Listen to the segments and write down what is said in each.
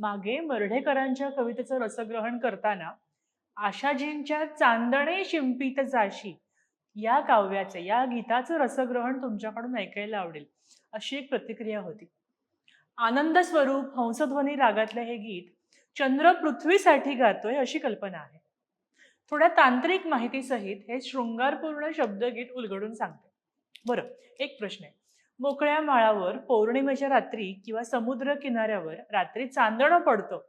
मागे मर्ढेकरांच्या कवितेचं रसग्रहण करताना आशाजींच्या चांदणे शिंपित जाशी या काव्याचे या गीताचं रसग्रहण तुमच्याकडून ऐकायला आवडेल. अशी एक प्रतिक्रिया होती. आनंद स्वरूप हंसध्वनी रागातलं हे गीत चंद्र पृथ्वीसाठी गातोय अशी कल्पना आहे. थोड्या तांत्रिक माहितीसहित हे शृंगारपूर्ण शब्दगीत उलगडून सांगते. बरं एक प्रश्न आहे. मोकळ्या माळावर पौर्णिमेच्या रात्री किंवा समुद्र किनाऱ्यावर रात्री चांदणं पडतं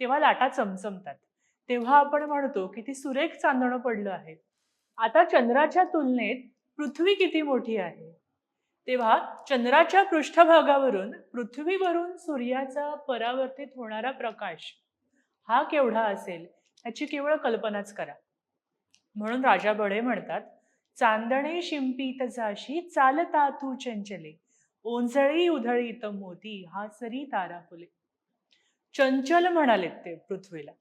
तेव्हा लाटा चमचमतात. तेव्हा आपण म्हणतो की ती सुरेख चांदणं पडलं आहे. आता चंद्राच्या तुलनेत पृथ्वी किती मोठी आहे? तेव्हा चंद्राच्या पृष्ठभागावरून पृथ्वीवरून सूर्याचा परावर्तित होणारा प्रकाश हा केवढा असेल याची केवळ कल्पनाच करा. म्हणून राजा बढे म्हणतात चांदणे शिंपीत झाशी चालता तू चंचले. ओंजळी उधळीत मोती हा सरी तारा फुले. चंचल म्हणालेत ते पृथ्वीला.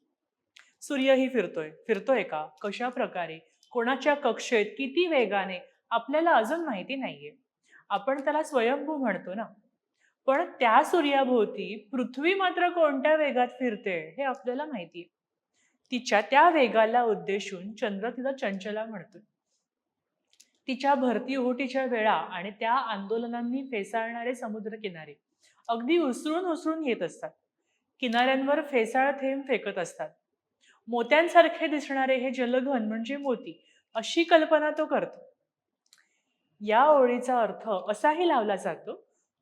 सूर्यही फिरतोय फिरतोय का? कशा प्रकारे? कोणाच्या कक्षेत किती वेगाने? आपल्याला अजून माहिती नाहीये. आपण त्याला स्वयंभू म्हणतो ना. पण त्या सूर्याभोवती पृथ्वी मात्र कोणत्या वेगात फिरते हे आपल्याला माहितीये. तिच्या त्या वेगाला उद्देशून चंद्र तिला चंचला म्हणतोय. तिच्या भरती ओहोटीच्या वेळा आणि त्या आंदोलनांनी फेसाळणारे समुद्र किनारे अगदी उसळून उसळून येत असतात. किनाऱ्यांवर फेसाळ थेंब फेकत असतात. मोत्यांसारखे दिसणारे हे जलघन म्हणजे मोती अशी कल्पना तो करतो. या ओळीचा अर्थ असाही लावला जातो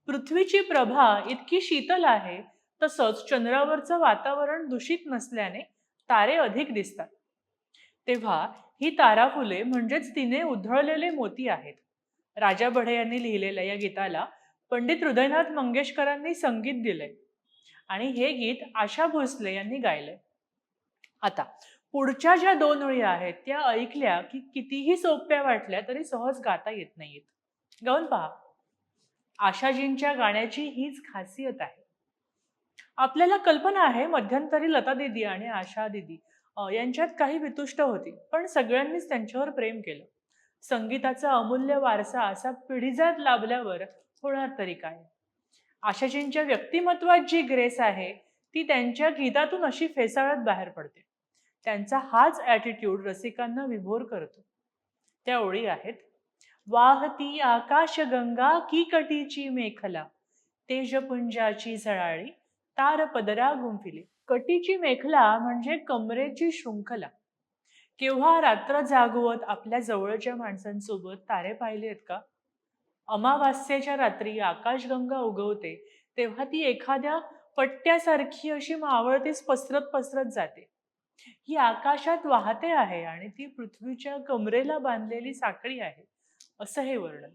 पृथ्वीची प्रभा इतकी शीतल आहे तसंच चंद्रावरचं वातावरण दूषित नसल्याने तारे अधिक दिसतात. तेव्हा ही ताराफुले म्हणजेच तिने उधळलेले मोती आहेत. राजा बढे यांनी लिहिलेल्या या गीताला पंडित हृदयनाथ मंगेशकरांनी संगीत दिले आणि हे गीत आशा भोसले यांनी गायले आता पुढच्या ज्या दोन ओळी आहेत त्या ऐकल्या की कितीही सोप्या वाटल्या तरी सहज गाता येत नाहीत. गाऊन पहा. आशाजींच्या गाण्याची हीच खासियत आहे. आपल्याला कल्पना आहे मध्यंतरी लता दिदी आणि आशा दिदी यांच्यात काही वितुष्ट होती पण सगळ्यांनीच त्यांच्यावर प्रेम केलं. संगीताचा अमूल्य वारसा असा पिढीजात लाभल्यावर होणार तरी काय? आशाजींच्या व्यक्तिमत्वात जी ग्रेस आहे ती त्यांच्या गीतातून अशी फेसाळत बाहेर पडते. त्यांचा हाच ॲटिट्यूड रसिकांना विभोर करतो. त्या ओळी आहेत. वाहती आकाशगंगा की कटीची मेखला तेजपुंजाची झळाळी तार पदरा गुंफिली. कटीची मेखला म्हणजे कमरेची शृंखला. केव्हा रात्र जागवत आपल्या जवळच्या माणसांसोबत तारे पाहिले आहेत का? अमावास्येच्या रात्री आकाशगंगा उगवते तेव्हा ती एखाद्या पट्ट्यासारखी अशी मावळतीच पसरत पसरत जाते. ही आकाशात वाहते आहे आणि ती पृथ्वीच्या कमरेला बांधलेली साखळी आहे असं हे वर्णन.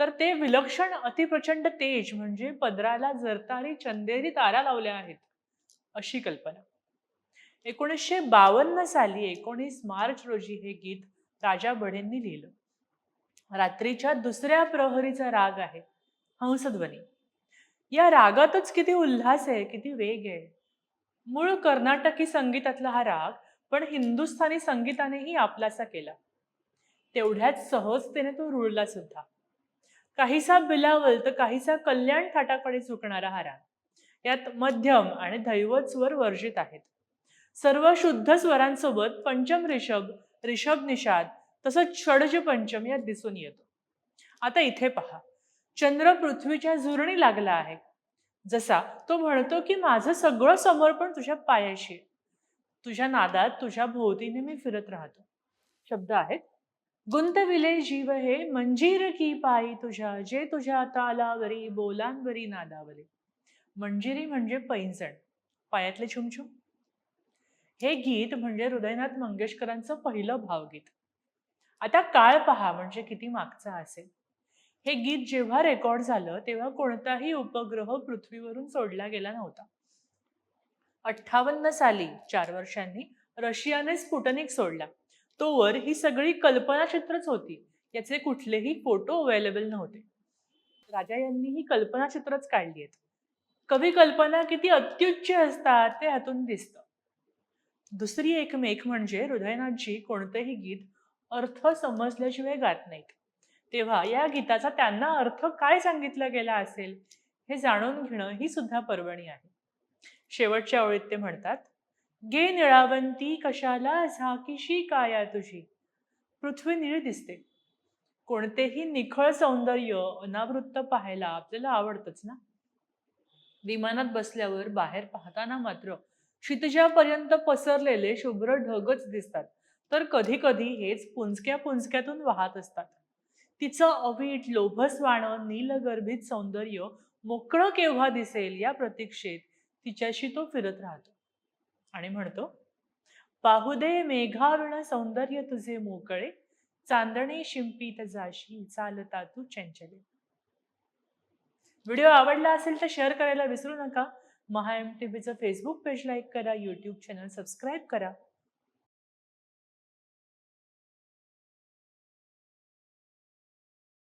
तर ते विलक्षण अतिप्रचंड तेज म्हणजे पदराला जरतारी चंदेरी तारा लावल्या आहेत. अशी कल्पना. एकोणीसशे बावन्न साली एकोणीस मार्च रोजी हे गीत राजा बढेंनी लिहिलं. रात्रीच्या दुसऱ्या प्रहरीचा राग आहे हंसध्वनी. या रागातच किती उल्हास आहे किती वेग आहे. मूळ कर्नाटकी संगीतातला हा राग पण हिंदुस्थानी संगीतानेही आपलासा केला. तेवढ्याच सहजतेने तो रुळला सुद्धा. काहीसा बिलावल तर काहीसा कल्याण थाटाकडे झुकणारा हा राग. यात मध्यम आणि दैवत स्वर वर्जित आहेत. सर्व शुद्ध स्वरांसोबत पंचम रिषभ रिषभ निषाद तसंच षडज पंचम यात दिसून येतो. आता इथे पहा. चंद्र पृथ्वीच्या झुरणी लागला आहे. जसा तो म्हणतो की माझं सगळं समर्पण तुझ्या पायाशी तुझ्या नादात तुझ्या भोवतीने मी फिरत राहतो. शब्द आहेत. गुंतविले जीव हे मंजीर की पायी तुझ्या जे तुझ्या तालावरी बोलांवरी नादावरी मंजिरी म्हणजे पैंजण. पायातले छुमछुम. हे गीत म्हणजे हृदयनाथ मंगेशकरांचं पहिलं भावगीत. आता काळ पहा म्हणजे किती मागचा असेल. हे गीत जेव्हा रेकॉर्ड झालं तेव्हा कोणताही उपग्रह पृथ्वीवरून सोडला गेला नव्हता. अठ्ठावन्न साली चार वर्षांनी रशियाने स्पुटनिक सोडला. तोवर ही सगळी कल्पनाचित्रच होती. याचे कुठलेही फोटो अवेलेबल नव्हते. राजा यांनी ही कल्पनाचित्रच काढली आहेत. कवी कल्पना किती अत्युच्च असतात ते ह्यातून दिसतं. दुसरी एकमेक म्हणजे हृदयनाथजी कोणतेही गीत अर्थ समजल्याशिवाय गात नाहीत. तेव्हा या गीताचा त्यांना अर्थ काय सांगितला गेला असेल हे जाणून घेणं ही सुद्धा पर्वणी आहे. शेवटच्या ओळीत ते म्हणतात गे निळावंती कशाला झाकीशी काया तुझी? पृथ्वी निळ दिसते. कोणतेही निखळ सौंदर्य अनावृत्त पाहायला आपल्याला आवडतच ना? विमानात बसल्यावर बाहेर पाहताना मात्र क्षितिजापर्यंत पसरलेले शुभ्र ढगच दिसतात. तर कधी कधी हेच पुंजक्या पुंजक्यातून वाहत असतात. तिचं अवीट लोभसवाणं नीलगर्भित सौंदर्य मोकळं केव्हा दिसेल या प्रतीक्षेत तिच्याशी तो फिरत राहतो. आणि म्हणतो पाहू दे सौंदर्य तुझे मोकळे. चांदणे शिंपीत जाशी चालता तू चंचले. व्हिडिओ आवडला असेल तर शेअर करायला विसरू नका. महा एम टी व्हीचं फेसबुक पेज लाईक करा यूट्यूब चॅनल सबस्क्राईब करा.